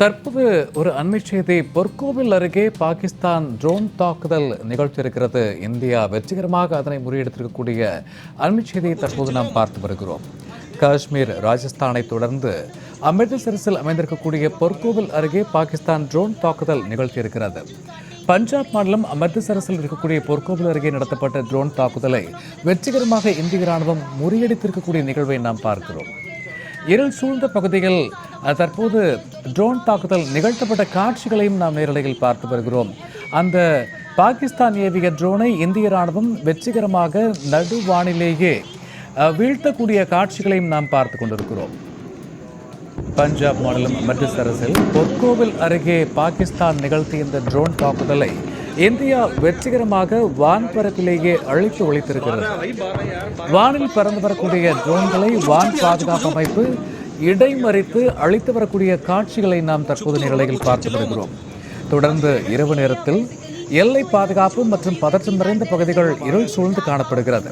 தற்போது ஒரு அண்மை செய்தி. பொற்கோவில் அருகே பாகிஸ்தான் ட்ரோன் தாக்குதல் நிகழ்த்தியிருக்கிறது. இந்தியா வெற்றிகரமாக அதனை முறியடித்திருக்கக்கூடிய அண்மை செய்தியை தற்போது நாம் பார்த்து வருகிறோம். காஷ்மீர் ராஜஸ்தானை தொடர்ந்து அமிர்தசரஸில் அமைந்திருக்கக்கூடிய பொற்கோவில் அருகே பாகிஸ்தான் ட்ரோன் தாக்குதல் நிகழ்த்தியிருக்கிறது. பஞ்சாப் மாநிலம் அமிர்தசரஸில் இருக்கக்கூடிய பொற்கோவில் அருகே நடத்தப்பட்ட ட்ரோன் தாக்குதலை வெற்றிகரமாக இந்திய ராணுவம் முறியடித்திருக்கக்கூடிய நிகழ்வை நாம் பார்க்கிறோம். இருள் சூழ்ந்த பகுதியில் தற்போது ட்ரோன் தாக்குதல் நிகழ்த்தப்பட்ட காட்சிகளையும் நாம் நேரலையில் பார்த்து வருகிறோம். அந்த பாகிஸ்தான் ஏவிய ட்ரோனை இந்திய ராணுவம் வெற்றிகரமாக நடுவானிலேயே வீழ்த்தக்கூடிய காட்சிகளையும் நாம் பார்த்து கொண்டிருக்கிறோம். பஞ்சாப் மாநிலம் அமிர்தசரஸில் பொற்கோவில் அருகே பாகிஸ்தான் நிகழ்த்திய இந்த ட்ரோன் தாக்குதலை இந்தியா வெற்றிகரமாக வான்பரப்பிலேயே அழித்து ஒழித்திருக்கிறது. வானில் பறந்து வரக்கூடிய ட்ரோன்களை வான் பாதுகாப்பு அமைப்பு இடைமறித்து அழித்து வரக்கூடிய காட்சிகளை நாம் தற்போது நிலையில் பார்த்து வருகிறோம் தொடர்ந்து இரவு நேரத்தில் எல்லை பாதுகாப்பு மற்றும் பதற்றம் நிறைந்த பகுதிகள் இருள் சூழ்ந்து காணப்படுகிறது.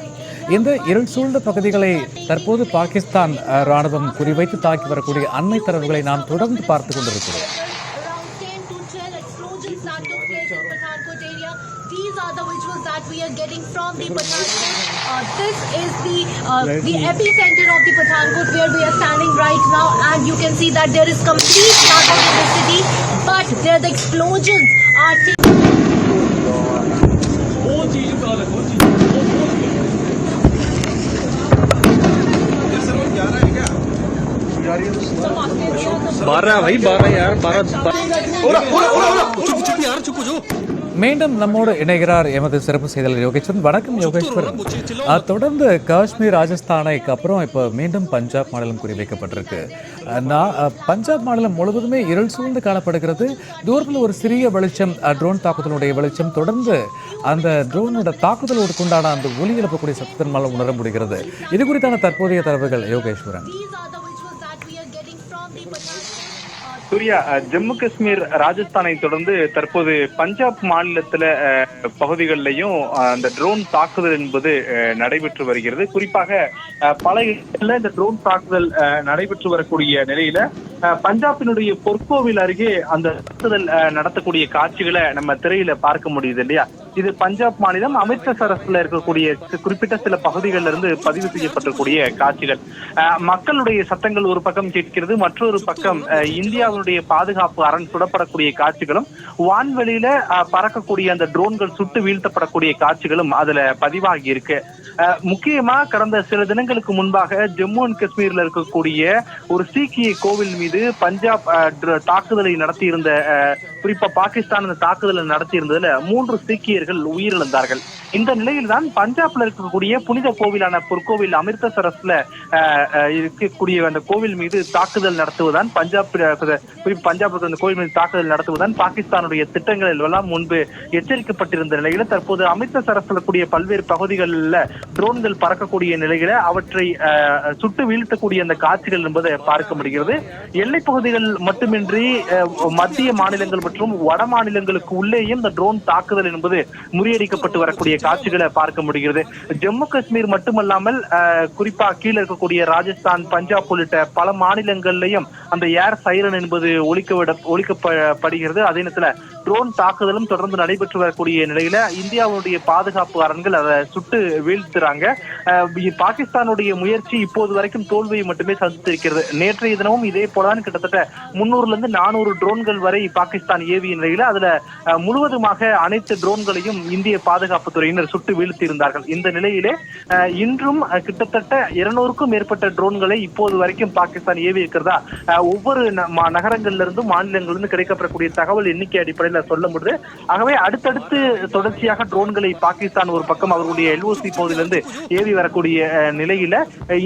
இந்த இருள் சூழ்ந்த பகுதிகளை தற்போது பாகிஸ்தான் இராணுவம் ராணுவம் குறிவைத்து தாக்கி வரக்கூடிய அண்மை தரவுகளை நாம் தொடர்ந்து பார்த்து கொண்டிருக்கிறோம். in Pathankot area. These are the visuals that we are getting from the Pathankot. Uh, this is the uh, the epicenter of the Pathankot where we are standing right now, and you can see that there is complete blackout in the city. But there the explosions are. taking बारह है भाई बारह यार बारह மீண்டும் நம்மோடு இணைகிறார் எமது சிறப்பு செய்தியாளர் யோகேஸ்வரன் வணக்கம் யோகேஸ்வரன். தொடர்ந்து காஷ்மீர் ராஜஸ்தானைக்கு அப்புறம் இப்போ மீண்டும் பஞ்சாப் மாநிலம் குறிவைக்கப்பட்டிருக்கு. நான் பஞ்சாப் மாநிலம் முழுவதுமே இருள் சூழ்ந்து காணப்படுகிறது. தூரத்தில் ஒரு சிறிய வெளிச்சம் ட்ரோன் தாக்குதலுடைய வெளிச்சம் தொடர்ந்து அந்த ட்ரோனோட தாக்குதலோடு கொண்டாட அந்த ஒலி எழுப்பக்கூடிய சத்தத்தின் மூலம் உணர முடிகிறது. இது குறித்தான தற்போதைய தரவுகள் யோகேஸ்வரன். சூர்யா ஜம்மு காஷ்மீர் ராஜஸ்தானை தொடர்ந்து தற்போது பஞ்சாப் மாநிலத்துல பகுதிகளிலையும் அந்த ட்ரோன் தாக்குதல் என்பது அஹ், நடைபெற்று வருகிறது. குறிப்பாக பல இடங்கள்ல இந்த ட்ரோன் தாக்குதல் அஹ், நடைபெற்று வரக்கூடிய நிலையில பஞ்சாபினுடைய பொற்கோவில் அருகே அந்த தாக்குதல் நடத்தக்கூடிய காட்சிகளை நம்ம திரையில பார்க்க முடியுது இல்லையா? இது பஞ்சாப் மாநிலம் அமிர்தசரஸ்ல இருக்கக்கூடிய குறிப்பிட்ட சில பகுதிகளில் இருந்து பதிவு செய்யப்பட்டிருக்கூடிய காட்சிகள். அஹ், மக்களுடைய சத்தங்கள் ஒரு பக்கம் கேட்கிறது மற்றொரு பக்கம் அஹ், பாதுகாப்பு அரண் சுடப்படக்கூடிய காட்சிகளும் வான்வெளியில பறக்கக்கூடிய அந்த ட்ரோன்கள் சுட்டு வீழ்த்தப்படக்கூடிய காட்சிகளும் அதுல பதிவாகி இருக்கு. முக்கியமா கடந்த சில தினங்களுக்கு முன்பாக ஜம்மு அண்ட் காஷ்மீர்ல இருக்கக்கூடிய ஒரு சீக்கிய கோவில் மீது பஞ்சாப் தாக்குதலை நடத்தியிருந்த அஹ், குறிப்பா பாகிஸ்தான் அந்த தாக்குதலை நடத்தியிருந்ததுல மூன்று சீக்கியர்கள் உயிரிழந்தார்கள். இந்த நிலையில்தான் பஞ்சாப்ல இருக்கக்கூடிய புனித கோவிலான பொற்கோவில் அமிர்தசரஸ்ல அஹ், அஹ், இருக்கக்கூடிய அந்த கோவில் மீது தாக்குதல் நடத்துவதுதான் பஞ்சாப் பஞ்சாப் அந்த கோவில் மீது தாக்குதல் நடத்துவதுதான் பாகிஸ்தானுடைய திட்டங்கள் எல்லாம் முன்பு எச்சரிக்கப்பட்டிருந்த நிலையில தற்போது அமிர்தசரஸ்ல கூடிய பல்வேறு பகுதிகளில் ட்ரோன்கள் பறக்கக்கூடிய நிலையில அவற்றை சுட்டு வீழ்த்தக்கூடிய அந்த காட்சிகள் என்பதை பார்க்க முடிகிறது. எல்லை பகுதிகள் மட்டுமின்றி மத்திய மாநிலங்கள் மற்றும் வட மாநிலங்களுக்கு உள்ளேயும் இந்த ட்ரோன் தாக்குதல் என்பது முறியடிக்கப்பட்டு வரக்கூடிய காட்சிகளை பார்க்க முடிகிறது. ஜம்மு காஷ்மீர் மட்டுமல்லாமல் குறிப்பா கீழே இருக்கக்கூடிய ராஜஸ்தான் பஞ்சாப் உள்ளிட்ட பல மாநிலங்கள்லயும் அந்த ஏர் சைரன் என்பது ஒழிக்கவிட ஒழிக்கப்படுகிறது அதே நேரத்துல ட்ரோன் தாக்குதலும் தொடர்ந்து நடைபெற்று வரக்கூடிய நிலையில இந்தியாவுடைய பாதுகாப்பு அரண்கள் அதை சுட்டு வீழ்த்துறாங்க. பாகிஸ்தானுடைய முயற்சி இப்போது வரைக்கும் தோல்வியை மட்டுமே சந்தித்திருக்கிறது நேற்றைய தினமும் இதே போலதான் கிட்டத்தட்ட முன்னூறுல இருந்து நானூறு ட்ரோன்கள் வரை பாகிஸ்தான் ஏவிய நிலையில அதுல முழுவதுமாக அனைத்து ட்ரோன்களையும் இந்திய பாதுகாப்பு துறையினர் சுட்டு வீழ்த்தியிருந்தார்கள். இந்த நிலையிலே இன்றும் கிட்டத்தட்ட இருநூறுக்கும் மேற்பட்ட ட்ரோன்களை இப்போது வரைக்கும் பாகிஸ்தான் ஏவி இருக்கிறதா ஒவ்வொரு நகரங்களிலிருந்து மா- நகரங்கள்ல மாநிலங்கள்ல இருந்து கிடைக்கப்படக்கூடிய தகவல் எண்ணிக்கை அடிப்படையில் சொல்ல முடியுது ஆகவே அடுத்தடுத்து தொடர்ச்சியாக ட்ரோன்களை பாகிஸ்தான் ஒரு பக்கம் அவர்களுடைய எல்ஓசி பகுதியிலிருந்து ஏவி வரக்கூடிய நிலையில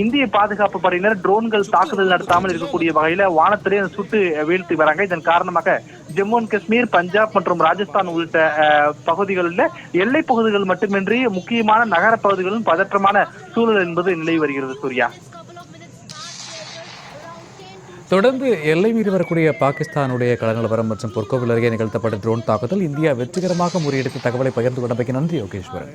இந்திய பாதுகாப்பு படையினர் ட்ரோன்கள் தாக்குதல் நடத்தாமல் இருக்கக்கூடிய வகையில வானத்திலே சுட்டு வீழ்த்தி வராங்க. இதன் காரணமாக ஜம்மு அண்ட் காஷ்மீர் பஞ்சாப் மற்றும் ராஜஸ்தான் உள்ளிட்ட பகுதிகளில் எல்லை பகுதிகள் மட்டுமின்றி முக்கியமான நகர பகுதிகளும் பதற்றமான சூழல் என்பது நிலவி வருகிறது சூர்யா. தொடர்ந்து எல்லை மீறி வரக்கூடிய பாகிஸ்தானுடைய கடநிலவரம் மற்றும் பொற்கோவில் அருகே நிகழ்த்தப்பட்ட ட்ரோன் தாக்குதல் இந்தியா வெற்றிகரமாக முறியடித்த தகவலை பகிர்ந்து கொண்டமைக்கு நன்றி யோகேஸ்வரன்.